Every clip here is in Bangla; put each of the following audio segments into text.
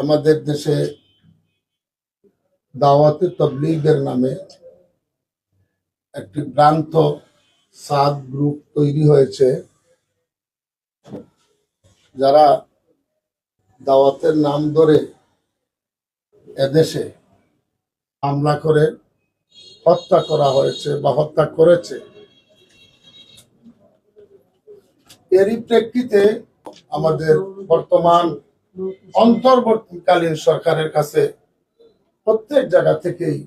আমাদের দেশে দাওয়াতে তবলিগের নামে একটি ভ্রান্ত সাদ গ্রুপ তৈরি হয়েছে, যারা দাওয়াতের নাম ধরে এদেশে হামলা করে, হত্যা করা হয়েছে বা হত্যা করেছে। এরই প্রেক্ষিতে আমাদের বর্তমান অন্তর্বর্তীকালীন সরকারের কাছে প্রত্যেক জায়গা থেকেই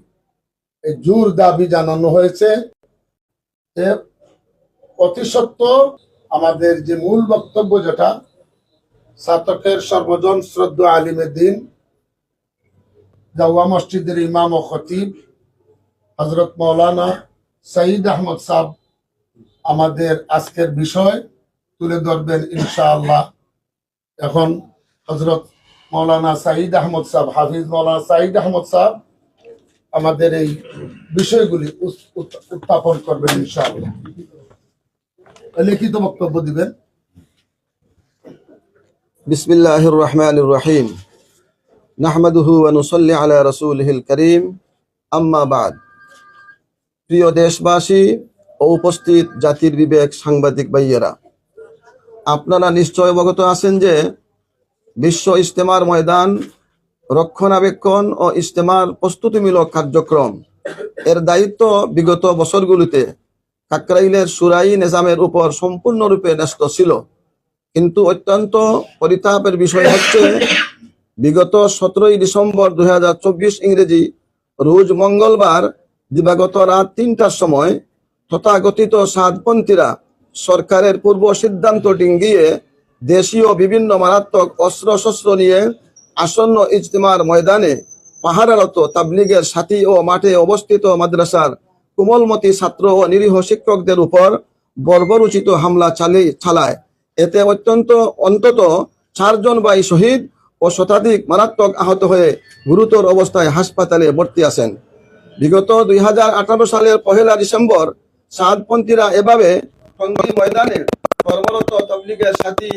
জোর দাবি জানানো হয়েছে যে অতি আমাদের যে মূল বক্তব্য যেটা, সাতকের সর্বজন শ্রদ্ধা আলিমের দিন, জাওয়া মসজিদের ইমাম ও খতিব হজরত মৌলানা সঈদ আহমদ সাহ আমাদের আজকের বিষয় তুলে ধরবেন ইনশাআল্লাহ। এখন হজরত মৌলানা সাঈদ আহমদ সাহ হাফিজ মৌলানা সাঈদ আহমদ সাহ আমাদের এই বিষয়গুলি উস- উত- উত্থাপন করবেন ইনশাআল্লাহ লিখিত বক্তব্য দিবেন بسم الله الرحمن الرحيم نحمده ونصلي على رسوله الكريم أما بعد প্রিয় দেশবাসী ও উপস্থিত জাতির বিবেক সাংবাদিক ভাইয়েরা আপনারা নিশ্চয় অবগত আছেন যে বিশ্ব ইজতেমার ময়দান, রক্ষণাবেক্ষণ ও ইজতেমার প্রস্তুতিমূলক কার্যক্রম। এর দায়িত্ব বিগত বছরগুলিতে কাকরাইলের সুরাই নিজামের উপর সম্পূর্ণরূপে ন্যস্ত ছিল। কিন্তু অত্যন্ত পরিতাপের বিষয় হচ্ছে, বিগত সতেরোই ডিসেম্বর দুই হাজার চব্বিশ ইংরেজি রোজ মঙ্গলবার দিবাগত রাত তিনটার সময় তথাগতিত সাতপন্থীরা সরকারের পূর্ব সিদ্ধান্ত ডিঙ্গিয়ে দেশীয় বিভিন্ন মারাত্মক অস্ত্র শস্ত্র নিয়ে আসন্ন ইজতেমার ময়দানে পাহারারত তাবলিগের সাথী ও মাঠে অবস্থিত মাদ্রাসার কোমলমতি ছাত্র ও নিরীহ শিক্ষকদের উপর বর্বরোচিত হামলা চালিয়ে চালায়। এতে অত্যন্ত, অন্তত চারজন বাই শহীদ ও শতাধিক মারাত্মক আহত হয়ে গুরুতর অবস্থায় হাসপাতালে ভর্তি আছেন। বিগত দুই হাজার আঠারো সালের পহেলা ডিসেম্বর সাদপন্থীরা এভাবে ময়দানে কর্মরত তবলিগের সাথী,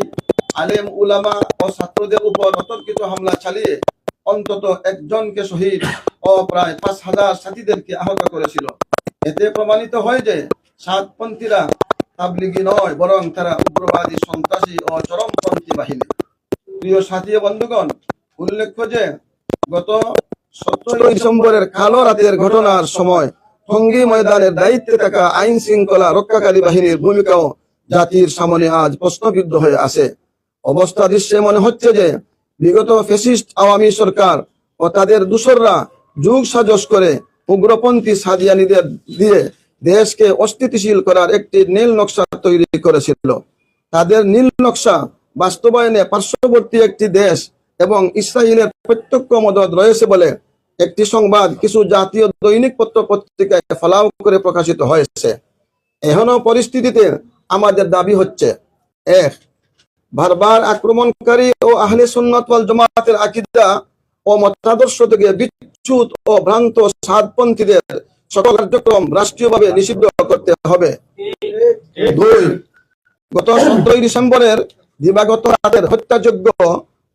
আলেম, উলামা ও ছাত্রদের উপর অতর্কিত হামলা চালিয়ে অন্তত একজনকে শহীদ ও প্রায় পাঁচ হাজার সাথীদেরকে আহত করেছিল। এতে প্রমাণিত হয় যে সাতপন্থীরা তাবলিগি নয়, বরং তারা উগ্রবাদী, সন্ত্রাসী ও চরমপন্থী বাহিনী। প্রিয় সাথী বন্ধুগণ, উল্লেখ্য যে গত সতেরোই ডিসেম্বরের কালো রাতের ঘটনার সময় টঙ্গী ময়দানের দায়িত্বে থাকা আইন শৃঙ্খলা রক্ষাকারী বাহিনীর ভূমিকাও জাতির সামনে আজ প্রশ্নবিদ্ধ হয়ে আছে। অবস্থা দৃশ্যে মনে হচ্ছে যে, বিগত ফেসিস্ট আওয়ামী সরকার ও তাদের দূষররা যুগ সাজস করে উগ্রপন্থী সাদিয়ানিদের দিয়ে দেশকে অস্থিতিশীল করার একটি নীল নকশা তৈরি করেছিল। তাদের নীল নকশা বাস্তবায়নে পার্শ্ববর্তী একটি দেশ এবং ইসরায়েলের প্রত্যক্ষ মদত রয়েছে বলে একটি সংবাদ কিছু জাতীয় দৈনিক পত্র পত্রিকায় ফলাও করে প্রকাশিত হয়েছে। এখনও পরিস্থিতিতে আমাদের দাবি হচ্ছে, এক, বারবার আক্রমণকারী ও আহলে সুন্নাত ওয়াল জামাতের আকীদা ও মতাদর্শ থেকে বিচ্যুত ও ভ্রান্ত সাদপন্থীদের সকল কার্যক্রম রাষ্ট্রীয়ভাবে নিষিদ্ধ করতে হবে। দুই, গত সতেরোই ডিসেম্বরের দিবাগত রাতের হত্যাযোগ্য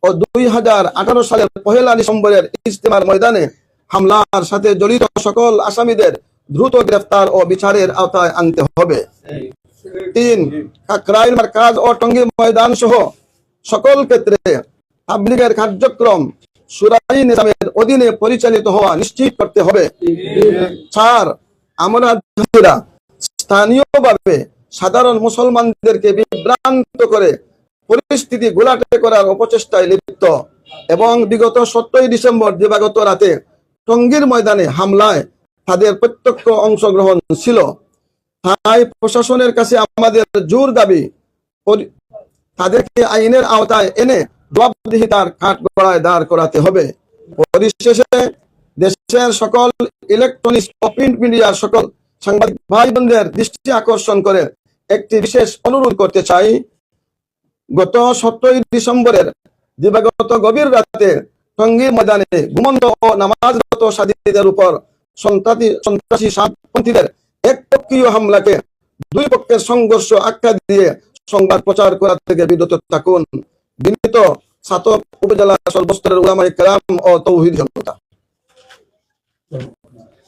ও দুই হাজার আঠারো সালের পহেলা ডিসেম্বরের ইজতেমার ময়দানে হামলার সাথে জড়িত সকল আসামিদের দ্রুত গ্রেফতার ও বিচারের আওতায় আনতে হবে। তিন, কাকরাইল মার্কাজ ও টঙ্গী ময়দান সহ সকল ক্ষেত্রে তাবলিগের কার্যক্রম সুরাই নিজামের অধীনে পরিচালিত হওয়া নিশ্চিত করতে হবে। চার আমরা স্থানীয়ভাবে সাধারণ মুসলমানদেরকে বিভ্রান্ত করে পরিস্থিতি গোলাটে করার অপচেষ্টায় লিপ্ত এবং বিগত সতেরোই ডিসেম্বর দিবাগত রাতে টঙ্গীর ময়দানে হামলায় তাদের প্রত্যক্ষ অংশগ্রহণ ছিল। তাই প্রশাসনের কাছে আমাদের জোর দাবি। তাদেরকে আইনের আওতায় এনে জবাবদিহিতার কাঠ গড়ায় দাঁড় করাতে হবে। পরিশেষে দেশের সকল ইলেকট্রনিক্স ও প্রিন্ট মিডিয়ার সকল সাংবাদিক ভাই বোনদের দৃষ্টি আকর্ষণ করে একটি বিশেষ অনুরোধ করতে চাই। গত সতেরোই ডিসেম্বরের দিবাগত গভীর রাতে টঙ্গীর ময়দানে ঘুমন্ত ও নামাজরত সাদীদের উপর সন্ত্রাসী সন্ত্রাসী সাতপন্থীদের একপক্ষীয় হামলাকে দুই পক্ষের সংঘর্ষ আখ্যা দিয়ে সংবাদ প্রচার করা থেকে বিরত থাকুন। বিনীত সাতক উপজেলা সর্বস্তরের উলামাই কালাম ও তৌহিদ জনতা।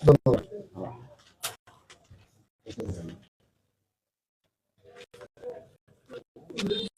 ধন্যবাদ। যে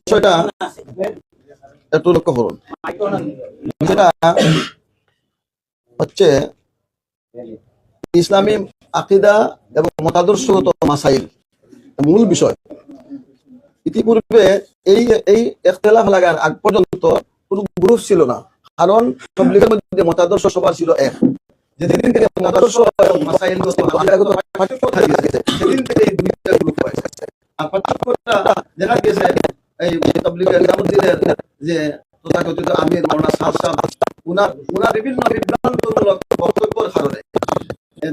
বিষয়টা লক্ষ্য করুন হচ্ছে ইসলামী আকিদা এবং মতাদর্শগত মাসাইল। মূল বিষয়। ইতিপূর্বে এই এই একতলাফ লাগার আগ পর্যন্ত কোনো গ্রুপ ছিল না। কারণ পাবলিকের মধ্যে মতাদর্শ সবার ছিল এক। যেদিন থেকে মতাদর্শ সেদিন থেকে দেখা এই তাবলিগের যে তথাকথিত আমির মাওলানা সাদ সাহেব উনার উনার বিভিন্ন বিভ্রান্তমূলক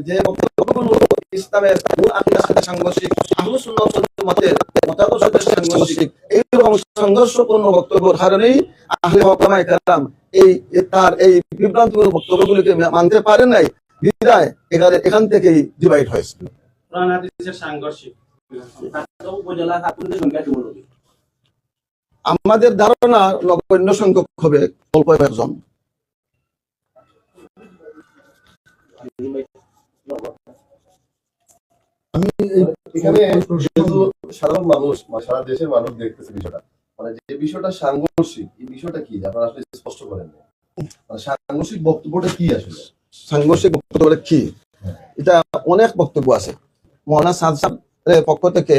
যে বক্তব্যগুলো ইসলামের মূল সাথে সাংঘর্ষিক এইরকম সংঘর্ষপূর্ণ আহলে কেরাম এই তার এই বিভ্রান্তমূলক বক্তব্যগুলিকে মানতে পারে নাই। বিদায়, এখানে, এখান থেকেই ডিভাইড হয়েছে। কোরআন হাদিসের সাংঘর্ষিক। উপজেলা আমাদের ধারণা নগণ্য সংখ্যক হবে অল্প একজন আমি এখানে সাধারণ মানুষ সারা দেশের মানুষ দেখতেছে বিষয়টা। মানে যে বিষয়টা সাংঘর্ষিক এই বিষয়টা কি? আপনারা আসলে স্পষ্ট করেন না। মানে সাংঘর্ষিক বক্তব্যটা কি আসলে? সাংঘর্ষিক বক্তব্য কি? এটা অনেক বক্তব্য আছে। মহানা সাদ পক্ষ থেকে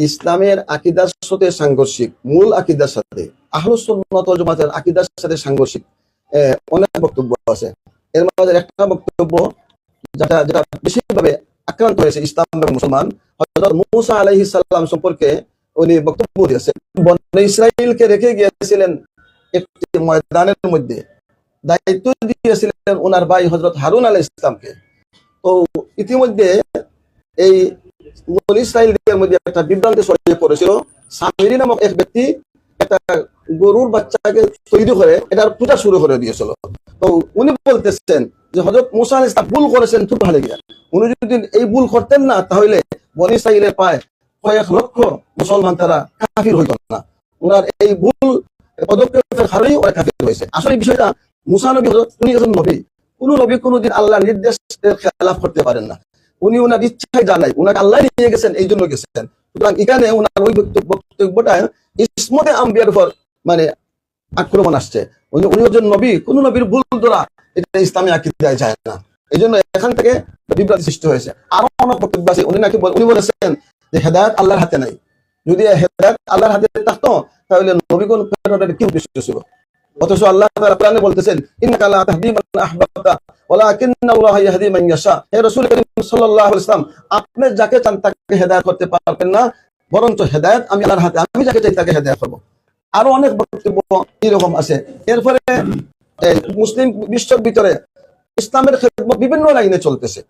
ইসলামের আকিদার সাথে সাংঘর্ষিক, মূল আকিদার সাথে, আহলুসুন্নত ওয়াল জামাতের আকিদার সাথে সাংঘর্ষিক অনেক বক্তব্য আছে। এর মাঝে একটা বক্তব্য যেটা যেটা বেশিভাবে আক্রান্ত হয়েছে ইসলাম এবং মুসলমান মুসা আলাইহিস সালাম সম্পর্কে উনি বক্তব্য দিয়েছেন। বনে ইসরাইলকে রেখে গিয়েছিলেন একটি ময়দানের মধ্যে। দায়িত্ব দিয়েছিলেন ওনার ভাই হজরত হারুন আলাহ ইসলামকে তো ইতিমধ্যে এই বনী ইসরায়েলদের মধ্যে একটা বিভ্রান্তি ছড়িয়ে পড়েছিল। সামিরি নামক এক ব্যক্তি একটা গরুর বাচ্চাকে তৈরি করে এটার পূজা শুরু করে দিয়েছিল। তো উনি বলতেছেন যে হজরত মুসা আলাইহিস সালাম ভুল করেছেন ভালো গিয়া। উনি যদি এই ভুল করতেন না, তাহলে বনী ইসরায়েলের প্রায় কয়েক লক্ষ মুসলমান তারা কাফির হইত না। ওনার এই ভুল পদক্ষেপের ওরা কাফির হয়েছে। আসলে বিষয়টা মুসা নবী, হযরত উনি একজন নবী। কোন নবী কোনদিন আল্লাহ নির্দেশের খেলাফ করতে পারেন না। উনি ওনার ইচ্ছায় জানাই ওনাকে আল্লাহ নিয়ে গেছেন, এই জন্য গেছেন। সুতরাং এখানে ওনার ওই বক্তব্যটা ইসমতে আম্বিয়ার উপর মানে আক্রমণ আসছে। উনি উনি একজন নবী, কোন নবীর ভুল ধরা এটা ইসলামী আকিদায় যায় না। এই জন্য এখান থেকে বিভ্রান্তি সৃষ্টি হয়েছে। আরও অনেক বক্তব্য আছে। উনি নাকি উনি বলেছেন যে হেদায়ত আল্লাহর হাতে নাই। যদি হেদায়ত আল্লাহর হাতে থাকতো, তাহলে নবী কোন কি উদ্দেশ্য ছিল? অথচ আল্লাহ বলতেছেন, ইন্নাকা লা আহবাবতা আপনি যাকে চান তাকে হেদায়েত করতে পারবেন না, বরঞ্চ হেদায়েত আমি আল্লাহর হাতে, আমি যাকে চাই তাকে হেদায়েত করব। আরও অনেক বক্তব্য এরকম আছে। এরপরে মুসলিম বিশ্বের ভিতরে ইসলামের খেদমত বিভিন্ন লাইনে চলতেছে।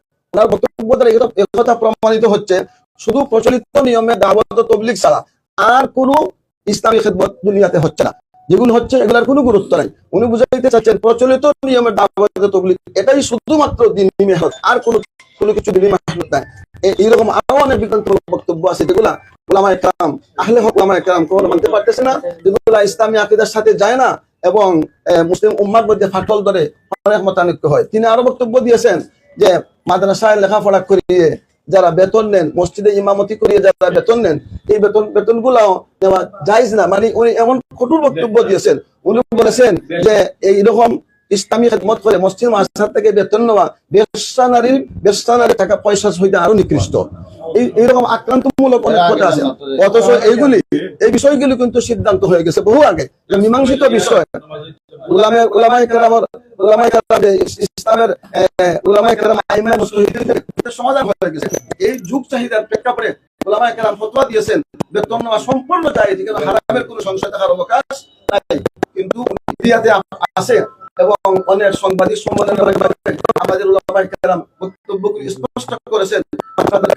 শুধু প্রচলিত নিয়মে দাওয়াত ও তবলিগ ছাড়া আর কোনো ইসলামী খেদমত দুনিয়াতে হচ্ছে না। যেগুলো হচ্ছে, এগুলার কোনো গুরুত্ব নাই। উনি বুঝাইতে চাচ্ছেন, প্রচলিত নিয়মের দাওয়াত তবলিগ, এটাই শুধুমাত্র দিন মেহনত, আর কোনো কোনো কিছু দিনী মেহনত নাই। এইরকম আরও অনেক বিভ্রান্ত বক্তব্য আছে যেগুলা ওলামায়ে কালাম আহলে হক ওলামায়ে কালাম কখনো মানতে পারতেছে না, যেগুলা ইসলামী আকিদার সাথে যায় না এবং মুসলিম উম্মার মধ্যে ফাটল ধরে অনেক মতানৈক্য হয়। তিনি আরও বক্তব্য দিয়েছেন যে, মাদ্রাসায় লেখাপড়া করিয়ে যারা বেতন নেন, মসজিদে ইমামতি করিয়ে যারা বেতন নেন, এই বেতন বেতন গুলাও নেওয়া যাইজ না। মানে উনি এমন কঠোর বক্তব্য দিয়েছেন। উনি বলেছেন যে এইরকম ইসলামী খেদমত করে মসজিদ মাসার থেকে বেতন নেওয়া বেশ্যা নারীর থাকা পয়সা সহিত আরও নিকৃষ্ট। এইরকম আক্রান্তমূলক অনেক কথা আছে। অথচ এইগুলি, এই বিষয়গুলি কিন্তু সিদ্ধান্ত হয়ে গেছে বহু আগে। মীমাংসিত বিষয়। ইসলামের সমাধান হয়ে গেছে। এই যুগ চাহিদার বেতন সম্পূর্ণ যেখানে হারামের কোনো সংশয় নাই। কিন্তু আছে এবং অনেক সাংবাদিক সম্মেলনে আমাদের বক্তব্য স্পষ্ট করেছেন। আপনাদের